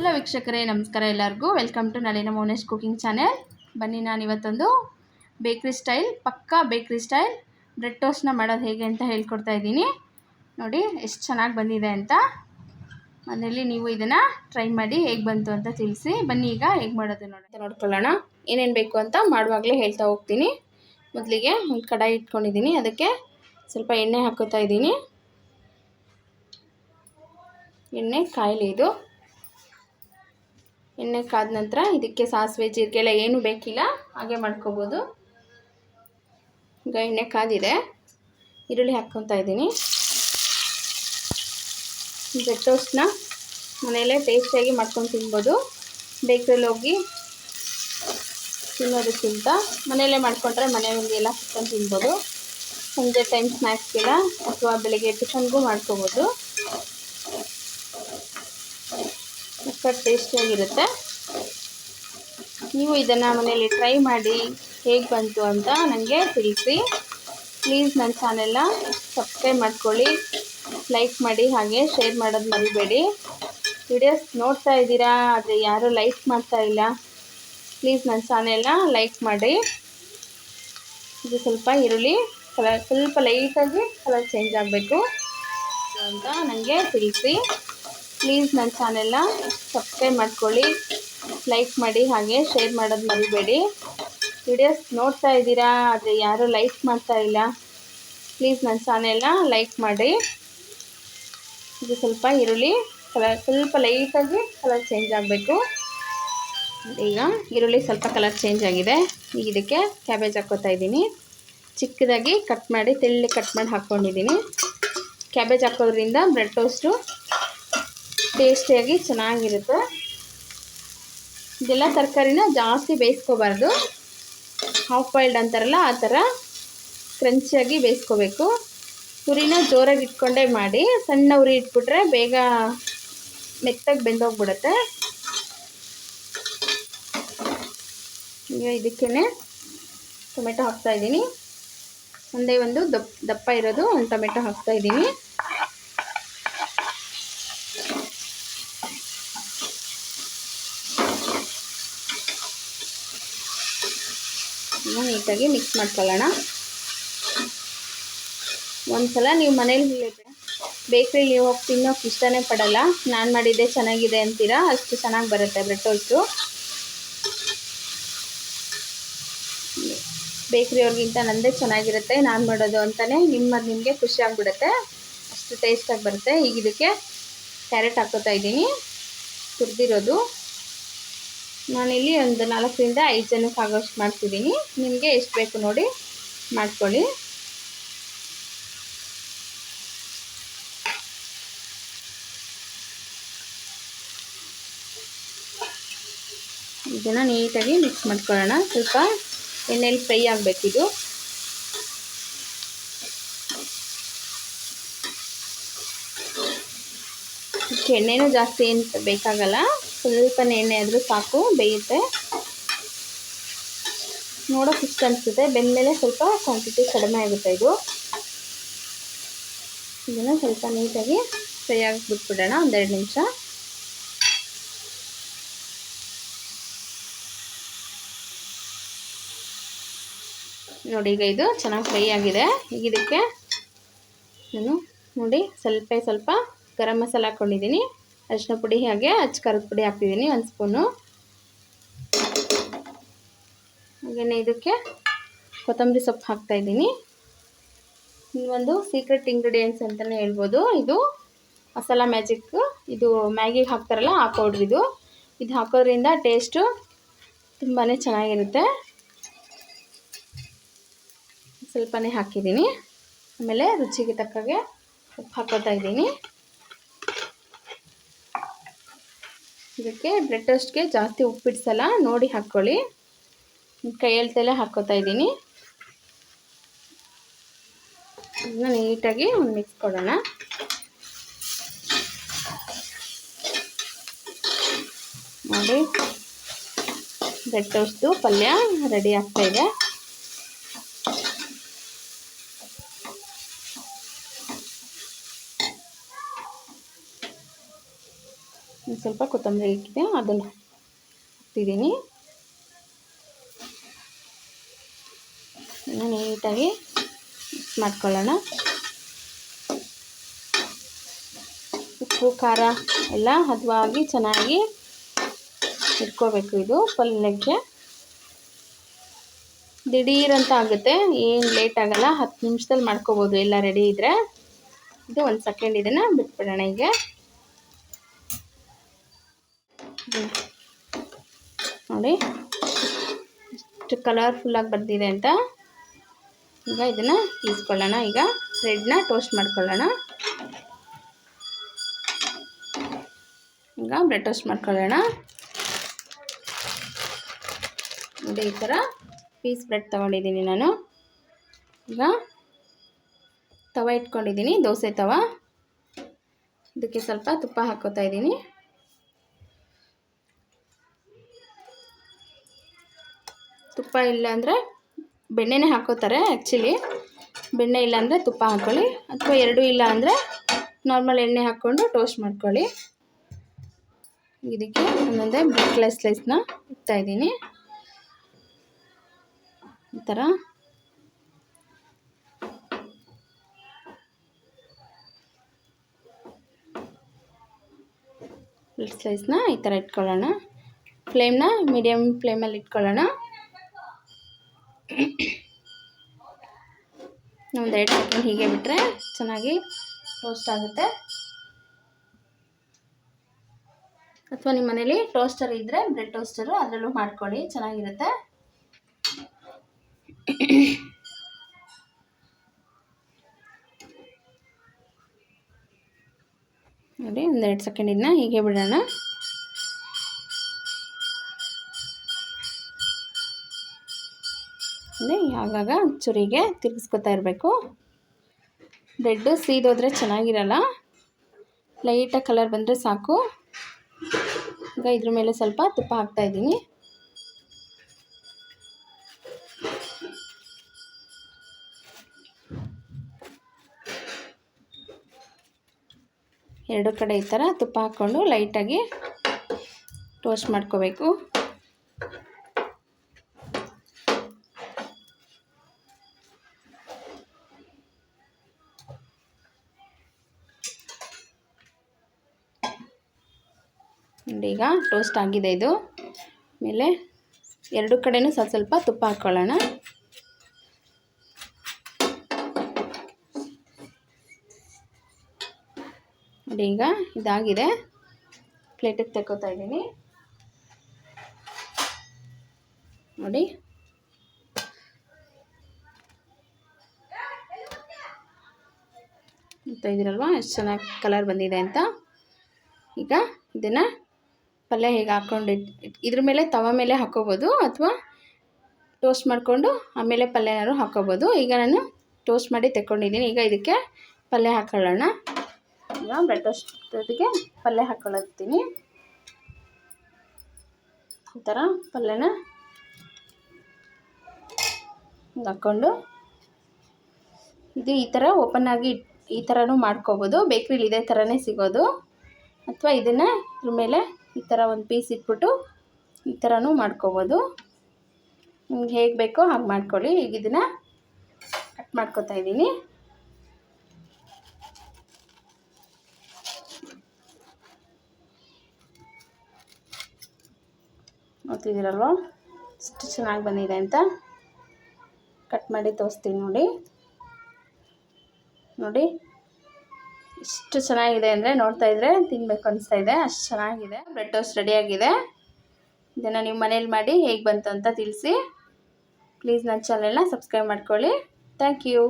Hello ವೀಕ್ಷಕರೇ, ನಮಸ್ಕಾರ ಎಲ್ಲರಿಗೂ. Welcome to Nalina Monesh cooking channel ಬನ್ನಿ ನಾನು ಇವತ್ತೊಂದು ಬೇಕ್ರಿ ಸ್ಟೈಲ್ ಪಕ್ಕಾ ಬೇಕ್ರಿ ಸ್ಟೈಲ್ ಬ್ರೆಡ್ ಟೋಸ್ಟ್ನ ಮಾಡೋದು ಹೇಗೆ ಅಂತ ಹೇಳ್ಕೊಡ್ತಾ ಇದ್ದೀನಿ. ನೋಡಿ, ಎಷ್ಟು ಚೆನ್ನಾಗಿ ಬಂದಿದೆ ಅಂತ. ಮನೇಲಿ ನೀವು ಇದನ್ನು ಟ್ರೈ ಮಾಡಿ ಹೇಗೆ ಬಂತು ಅಂತ ತಿಳಿಸಿ. ಬನ್ನಿ ಈಗ ಹೇಗೆ ಮಾಡೋದು ನೋಡಿ ನೋಡ್ಕೊಳ್ಳೋಣ. ಏನೇನು ಬೇಕು ಅಂತ ಮಾಡುವಾಗಲೇ ಹೇಳ್ತಾ ಹೋಗ್ತೀನಿ. ಮೊದಲಿಗೆ ಒಂದು ಕಡಾಯಿ ಇಟ್ಕೊಂಡಿದ್ದೀನಿ. ಅದಕ್ಕೆ ಸ್ವಲ್ಪ ಎಣ್ಣೆ ಹಾಕೋತಾ ಇದ್ದೀನಿ. ಎಣ್ಣೆ ಕಾಯಿಲೆ ಇದು. ಎಣ್ಣೆ ಕಾದ ನಂತರ ಇದಕ್ಕೆ ಸಾಸಿವೆ ಜೀರಿಗೆ ಎಲ್ಲ ಏನು ಬೇಕಿಲ್ಲ, ಹಾಗೆ ಮಾಡ್ಕೋಬೋದು. ಈಗ ಎಣ್ಣೆ ಕಾದಿದೆ, ಈರುಳ್ಳಿ ಹಾಕ್ಕೊತಾ ಇದ್ದೀನಿ. ಟೋಸ್ಟ್ನ ಮನೆಯಲ್ಲೇ ಟೇಸ್ಟಿಯಾಗಿ ಮಾಡ್ಕೊಂಡು ತಿನ್ಬೋದು. ಬೇಕ್ರಲ್ಲಿ ಹೋಗಿ ತಿನ್ನೋದಕ್ಕಿಂತ ಮನೆಯಲ್ಲೇ ಮಾಡ್ಕೊಂಡ್ರೆ ಮನೆಯಲ್ಲಿ ಎಲ್ಲ ಕುತ್ಕೊಂಡು ತಿನ್ಬೋದು. ಸಂಜೆ ಟೈಮ್ ಸ್ನ್ಯಾಕ್ಸ್ಗೆಲ್ಲ ಅಥವಾ ಬೆಳಿಗ್ಗೆ ಟಿಫನ್ಗೂ ಮಾಡ್ಕೋಬೋದು. ಸಖತ್ ಟೇಸ್ಟಿಯಾಗಿರುತ್ತೆ ನೀವು ಇದನ್ನು ಮನೇಲಿ ಟ್ರೈ ಮಾಡಿ ಹೇಗೆ ಬಂತು ಅಂತ ನನಗೆ ತಿಳಿಸಿ ಪ್ಲೀಸ್ ನನ್ನ ಚಾನೆಲ್ನ ಸಬ್ಸ್ಕ್ರೈಬ್ ಮಾಡ್ಕೊಳ್ಳಿ ಲೈಕ್ ಮಾಡಿ ಹಾಗೆ ಶೇರ್ ಮಾಡೋದು ಮರಿಬೇಡಿ. ವಿಡಿಯೋಸ್ ನೋಡ್ತಾ ಇದ್ದೀರಾ, ಆದರೆ ಯಾರೂ ಲೈಕ್ ಮಾಡ್ತಾ ಇಲ್ಲ. ಪ್ಲೀಸ್ ನನ್ನ ಚಾನೆಲ್ನ ಲೈಕ್ ಮಾಡಿ. ಇದು ಸ್ವಲ್ಪ ಈರುಳ್ಳಿ ಕಲರ್ ಸ್ವಲ್ಪ ಲೈಟಾಗಿ ಕಲರ್ ಚೇಂಜ್ ಆಗಬೇಕು ಅಂತ ನನಗೆ ತಿಳಿಸಿ ಪ್ಲೀಸ್ ನನ್ನ ಚಾನೆಲ್ನ ಸಬ್ಸ್ಕ್ರೈಬ್ ಮಾಡ್ಕೊಳ್ಳಿ ಲೈಕ್ ಮಾಡಿ, ಹಾಗೆ ಶೇರ್ ಮಾಡೋದು ಮರಿಬೇಡಿ. ವಿಡಿಯೋಸ್ ನೋಡ್ತಾ ಇದ್ದೀರಾ, ಆದರೆ ಯಾರೂ ಲೈಕ್ ಮಾಡ್ತಾ ಇಲ್ಲ. ಪ್ಲೀಸ್ ನನ್ನ ಚಾನೆಲ್ನ ಲೈಕ್ ಮಾಡಿ. ಇದು ಸ್ವಲ್ಪ ಈರುಳ್ಳಿ ಕಲರ್ ಸ್ವಲ್ಪ ಲೈಟಾಗಿ ಕಲರ್ ಚೇಂಜ್ ಆಗಬೇಕು. ಈಗ ಈರುಳ್ಳಿ ಸ್ವಲ್ಪ ಕಲರ್ ಚೇಂಜ್ ಆಗಿದೆ. ಈಗ ಇದಕ್ಕೆ ಕ್ಯಾಬೇಜ್ ಹಾಕ್ಕೋತಾ ಇದ್ದೀನಿ. ಚಿಕ್ಕದಾಗಿ ಕಟ್ ಮಾಡಿ, ತೆಳ್ಳಿ ಕಟ್ ಮಾಡಿ ಹಾಕ್ಕೊಂಡಿದ್ದೀನಿ ಕ್ಯಾಬೇಜ್ ಹಾಕೋದ್ರಿಂದ ಬ್ರೆಡ್ ಟೋಸ್ಟು ಟೇಸ್ಟಿಯಾಗಿ ಚೆನ್ನಾಗಿರುತ್ತೆ. ಇದೆಲ್ಲ ತರಕಾರಿನ ಜಾಸ್ತಿ ಬೇಯಿಸ್ಕೋಬಾರ್ದು. ಹಾಫ್ ಬಾಯ್ಲ್ಡ್ ಅಂತಾರಲ್ಲ, ಆ ಥರ ಕ್ರಂಚಿಯಾಗಿ ಬೇಯಿಸ್ಕೋಬೇಕು. ಉರಿನ ಜೋರಾಗಿ ಇಟ್ಕೊಂಡೇ ಮಾಡಿ, ಸಣ್ಣ ಉರಿ ಇಟ್ಬಿಟ್ರೆ ಬೇಗ ಮೆತ್ತಗೆ ಬೆಂದೋಗ್ಬಿಡುತ್ತೆ. ಈಗ ಇದಕ್ಕೇ ಟೊಮೆಟೊ ಹಾಕ್ತಾಯಿದ್ದೀನಿ ಒಂದೇ ಒಂದು ದಪ್ಪ ದಪ್ಪ ಇರೋದು ಒಂದು ಟೊಮೆಟೊ ಹಾಕ್ತಾಯಿದ್ದೀನಿ ನೀಟಾಗಿ ಮಿಕ್ಸ್ ಮಾಡ್ಕೊಳ್ಳೋಣ. ಒಂದ್ಸಲ ನೀವು ಮನೇಲಿ ಬೇಕ್ರಿಲಿ ನೀವು ಹೋಗಿ ತಿನ್ನೋಕೆ ಇಷ್ಟನೇ ಪಡಲ್ಲ. ನಾನು ಮಾಡಿದ್ದೆ ಚೆನ್ನಾಗಿದೆ ಅಂತೀರಾ? ಅಷ್ಟು ಚೆನ್ನಾಗಿ ಬರುತ್ತೆ ಬ್ರೆಡ್ ಟೋಸ್ಟು ಬೇಕ್ರಿಯವ್ರಿಗಿಂತ ನಂದೇ ಚೆನ್ನಾಗಿರುತ್ತೆ. ನಾನು ಮಾಡೋದು ಅಂತಲೇ ನಿಮ್ಮ, ನಿಮಗೆ ಖುಷಿ ಆಗಿಬಿಡುತ್ತೆ. ಅಷ್ಟು ಟೇಸ್ಟಾಗಿ ಬರುತ್ತೆ. ಈಗ ಇದಕ್ಕೆ ಕ್ಯಾರೆಟ್ ಹಾಕೋತಾ ಇದ್ದೀನಿ. ತುರಿದಿರೋದು. ನಾನಿಲ್ಲಿ ಒಂದು ನಾಲ್ಕರಿಂದ ಐದು ಜನಕ್ಕೆ ಆಗೋಷ್ಟು ಮಾಡ್ತಿದ್ದೀನಿ. ನಿಮಗೆ ಎಷ್ಟು ಬೇಕು ನೋಡಿ ಮಾಡ್ಕೊಳ್ಳಿ. ಇದನ್ನು ನೀಟಾಗಿ ಮಿಕ್ಸ್ ಮಾಡ್ಕೊಳ್ಳೋಣ. ಸ್ವಲ್ಪ ಎಣ್ಣೆಯಲ್ಲಿ ಫ್ರೈ ಆಗಬೇಕಿದು ಎಣ್ಣೆನೂ ಜಾಸ್ತಿ ಏನು ಬೇಕಾಗಲ್ಲ. ಸ್ವಲ್ಪನೇ ಎಣ್ಣೆ ಆದರೂ ಸಾಕು, ಬೇಯುತ್ತೆ. ನೋಡೋಕೆ ಇಷ್ಟ ಅನಿಸುತ್ತೆ. ಬೆಂದಮೇಲೆ ಸ್ವಲ್ಪ ಕ್ವಾಂಟಿಟಿ ಕಡಿಮೆ ಆಗುತ್ತೆ ಇದು. ಇದನ್ನು ಸ್ವಲ್ಪ ನೀಟಾಗಿ ಫ್ರೈ ಆಗಿ ಬಿಟ್ಬಿಡೋಣ ಒಂದೆರಡು ನಿಮಿಷ. ನೋಡಿ, ಈಗ ಇದು ಚೆನ್ನಾಗಿ ಫ್ರೈ ಆಗಿದೆ. ಈಗ ಇದಕ್ಕೆ ನಾನು ನೋಡಿ, ಸ್ವಲ್ಪ ಸ್ವಲ್ಪ ಗರಂ ಮಸಾಲ ಹಾಕ್ಕೊಂಡಿದ್ದೀನಿ ಅರಿಶಿನ ಪುಡಿ ಹಾಗೆ ಅಚ್ಚ ಖಾರದ ಪುಡಿ ಹಾಕ್ತಿದ್ದೀನಿ ಒಂದು ಸ್ಪೂನು. ಹಾಗೆಯೇ ಇದಕ್ಕೆ ಕೊತ್ತಂಬರಿ ಸೊಪ್ಪು ಹಾಕ್ತಾಯಿದ್ದೀನಿ ಒಂದು ಸೀಕ್ರೆಟ್ ಇಂಗ್ರೀಡಿಯೆಂಟ್ಸ್ ಅಂತಲೇ ಹೇಳ್ಬೋದು. ಇದು ಮಸಾಲ ಮ್ಯಾಜಿಕ್ ಇದು ಮ್ಯಾಗಿಗೆ ಹಾಕ್ತಾರಲ್ಲ ಆ ಪೌಡ್ರ್ ಇದು. ಇದು ಹಾಕೋದ್ರಿಂದ ಟೇಸ್ಟು ತುಂಬಾ ಚೆನ್ನಾಗಿರುತ್ತೆ. ಸ್ವಲ್ಪನೇ ಹಾಕಿದ್ದೀನಿ. ಆಮೇಲೆ ರುಚಿಗೆ ತಕ್ಕಾಗೆ ಉಪ್ಪು ಹಾಕೋತಾ ಇದ್ದೀನಿ. ಇದಕ್ಕೆ ಬ್ರೆಡ್ ಟೋಸ್ಟ್ಗೆ ಜಾಸ್ತಿ ಉಪ್ಪಿಡ್ಸಲ್ಲ ನೋಡಿ ಹಾಕ್ಕೊಳ್ಳಿ. ತಲೆ ಹಾಕ್ಕೋತಾ ಇದ್ದೀನಿ. ಇದನ್ನ ನೀಟಾಗಿ ಒಂದು ಮಿಕ್ಸ್ ಕೊಡೋಣ. ನೋಡಿ. ಬ್ರೆಡ್ ಟೋಸ್ಟು ಪಲ್ಯ ರೆಡಿ ಆಗ್ತಾಯಿದೆ ಸ್ವಲ್ಪ ಕೊತ್ತಂಬರಿ ಇಕ್ಕಿದೆ, ಅದನ್ನು ಹಾಕ್ತಿದ್ದೀನಿ. ನೀಟಾಗಿ ಮಿಕ್ಸ್ ಮಾಡ್ಕೊಳ್ಳೋಣ. ಉಪ್ಪು, ಖಾರ ಎಲ್ಲ ಹದವಾಗಿ ಚೆನ್ನಾಗಿ ಇಟ್ಕೋಬೇಕು ಇದು ಪಲ್ಯಕ್ಕೆ. ದಿಢೀರಂತ ಆಗುತ್ತೆ, ಏನು ಲೇಟ್ ಆಗೋಲ್ಲ, ಹತ್ತು ನಿಮಿಷದಲ್ಲಿ ಮಾಡ್ಕೋಬೋದು, ಎಲ್ಲ ರೆಡಿ ಇದ್ದರೆ ಇದು ಒಂದು ಸೆಕೆಂಡ್ ಇದನ್ನು ಬಿಟ್ಬಿಡೋಣ ಈಗ. ನೋಡಿ, ಎಷ್ಟು ಕಲರ್ಫುಲ್ಲಾಗಿ ಬರ್ದಿದೆ ಅಂತ. ಈಗ ಇದನ್ನು ತೀಸ್ಕೊಳ್ಳೋಣ. ಈಗ ಬ್ರೆಡ್ನ ಟೋಸ್ಟ್ ಮಾಡ್ಕೊಳ್ಳೋಣ. ಈಗ ಬ್ರೆಡ್ ಟೋಸ್ಟ್ ಮಾಡ್ಕೊಳ್ಳೋಣ. ನೋಡಿ, ಈ ಥರ ಪೀಸ್ ಬ್ರೆಡ್ ತೊಗೊಂಡಿದ್ದೀನಿ ನಾನು. ಈಗ ತವ ಇಟ್ಕೊಂಡಿದ್ದೀನಿ, ದೋಸೆ ತವ. ಇದಕ್ಕೆ ಸ್ವಲ್ಪ ತುಪ್ಪ ಹಾಕೋತಾ ಇದ್ದೀನಿ. ತುಪ್ಪ ಇಲ್ಲ ಅಂದರೆ ಬೆಣ್ಣೆನೇ ಹಾಕೋತಾರೆ ಆ್ಯಕ್ಚುಲಿ ಬೆಣ್ಣೆ ಇಲ್ಲ ಅಂದರೆ ತುಪ್ಪ ಹಾಕ್ಕೊಳ್ಳಿ ಅಥವಾ ಎರಡೂ ಇಲ್ಲ ಅಂದರೆ ನಾರ್ಮಲ್ ಎಣ್ಣೆ ಹಾಕ್ಕೊಂಡು ಟೋಸ್ಟ್ ಮಾಡ್ಕೊಳ್ಳಿ. ಇದಕ್ಕೆ ಒಂದೊಂದೇ ಬ್ರೆಡ್ ಸ್ಲೈಸ್ ಸ್ಲೈಸ್ನ ಇಡ್ತಾಯಿದ್ದೀನಿ ಈ ಥರ ಬ್ರೆಡ್ ಸ್ಲೈಸ್ನ ಈ ಥರ ಇಟ್ಕೊಳ್ಳೋಣ. ಫ್ಲೇಮ್ನ ಮೀಡಿಯಮ್ ಫ್ಲೇಮಲ್ಲಿ ಇಟ್ಕೊಳ್ಳೋಣ. ಒಂದು ಎರಡು ಸೆಕೆಂಡ್ ಹೀಗೆ ಬಿಟ್ಟರೆ ಚೆನ್ನಾಗಿ ಟೋಸ್ಟ್ ಆಗುತ್ತೆ. ಅಥವಾ ನಿಮ್ಮ ಮನೇಲಿ ಟೋಸ್ಟರ್ ಇದ್ದರೆ ಬ್ರೆಡ್ ಟೋಸ್ಟರು ಅದರಲ್ಲೂ ಮಾಡ್ಕೊಳ್ಳಿ, ಚೆನ್ನಾಗಿರುತ್ತೆ. ನೋಡಿ, ಒಂದೆರಡು ಸೆಕೆಂಡ್ ಇದನ್ನ ಹೀಗೆ ಬಿಡೋಣ. ಅಂದರೆ ಆಗಾಗ ಚುರಿಗೆ ತಿರುಗಿಸ್ಕೊತಾ ಇರಬೇಕು. ಬ್ರೆಡ್ಡು ಸೀದೋದ್ರೆ ಚೆನ್ನಾಗಿರಲ್ಲ. ಲೈಟಾಗಿ ಕಲರ್ ಬಂದರೆ ಸಾಕು. ಈಗ ಇದ್ರ ಮೇಲೆ ಸ್ವಲ್ಪ ತುಪ್ಪ ಹಾಕ್ತಾಯಿದ್ದೀನಿ ಎರಡು ಕಡೆ ಈ ಥರ ತುಪ್ಪ ಹಾಕ್ಕೊಂಡು ಲೈಟಾಗಿ ಟೋಸ್ಟ್ ಮಾಡ್ಕೋಬೇಕು. ಈಗ ಟೋಸ್ಟ್ ಆಗಿದೆ ಇದು. ಆಮೇಲೆ ಎರಡು ಕಡೆಯೂ ಸ್ವಲ್ಪ ಸ್ವಲ್ಪ ತುಪ್ಪ ಹಾಕ್ಕೊಳ್ಳೋಣ ನೋಡಿ ಈಗ ಇದಾಗಿದೆ. ಪ್ಲೇಟಿಗೆ ತೆಕ್ಕೋತಾ ಇದ್ದೀನಿ. ನೋಡಿ. ಅಂತ ಇದ್ದೀರಲ್ವಾ? ಎಷ್ಟು ಚೆನ್ನಾಗಿ ಕಲರ್ ಬಂದಿದೆ ಅಂತ. ಈಗ ಇದನ್ನು ಪಲ್ಯ ಹೇಗೆ ಹಾಕ್ಕೊಂಡು ಇದ್ರ ಮೇಲೆ ತವ ಮೇಲೆ ಹಾಕೋಬೋದು ಅಥವಾ ಟೋಸ್ಟ್ ಮಾಡಿಕೊಂಡು ಆಮೇಲೆ ಪಲ್ಯನಾದ್ರು ಹಾಕೋಬೋದು. ಈಗ ನಾನು ಟೋಸ್ಟ್ ಮಾಡಿ ತೆಕ್ಕೊಂಡಿದ್ದೀನಿ. ಈಗ ಇದಕ್ಕೆ ಪಲ್ಯ ಹಾಕೊಳ್ಳೋಣ. ಈಗ ಬ್ರೆಡ್ ಟೋಸ್ಟ್ ಪಲ್ಯ ಹಾಕೊಳ್ಳತ್ತೀನಿ ಈ ಥರ ಪಲ್ಯನ ಹಾಕ್ಕೊಂಡು ಇದು ಈ ಥರ ಓಪನ್ ಆಗಿ ಈ ಥರನೂ ಮಾಡ್ಕೋಬೋದು. ಬೇಕ್ರಿಲಿ ಇದೇ ಥರನೇ ಸಿಗೋದು. ಅಥವಾ ಇದನ್ನು ಇದ್ರ ಮೇಲೆ ಈ ಥರ ಒಂದು ಪೀಸ್ ಇಟ್ಬಿಟ್ಟು ಈ ಥರನೂ ಮಾಡ್ಕೋಬೋದು. ನಿಮ್ಗೆ ಹೇಗೆ ಬೇಕೋ ಹಾಗೆ ಮಾಡ್ಕೊಳ್ಳಿ. ಈಗ ಇದನ್ನು ಕಟ್ ಮಾಡ್ಕೊತಾ ಇದ್ದೀನಿ. ನೋಡ್ತಿದ್ದೀರಲ್ವ? ಎಷ್ಟು ಚೆನ್ನಾಗಿ ಬಂದಿದೆ ಅಂತ. ಕಟ್ ಮಾಡಿ ತೋರಿಸ್ತೀನಿ ನೋಡಿ. ನೋಡಿ. ಎಷ್ಟು ಚೆನ್ನಾಗಿದೆ ಅಂದರೆ ನೋಡ್ತಾ ಇದ್ರೆ ತಿನ್ನಬೇಕು ಅನಿಸ್ತಾ ಇದೆ. ಅಷ್ಟು ಚೆನ್ನಾಗಿದೆ. ಬ್ರೆಡ್ ಟೋಸ್ಟ್ ರೆಡಿಯಾಗಿದೆ ಇದನ್ನು ನೀವು ಮನೇಲಿ ಮಾಡಿ ಹೇಗೆ ಬಂತು ಅಂತ ತಿಳಿಸಿ. ಪ್ಲೀಸ್ ನನ್ನ ಚಾನಲ್ನ ಸಬ್ಸ್ಕ್ರೈಬ್ ಮಾಡ್ಕೊಳ್ಳಿ. Thank you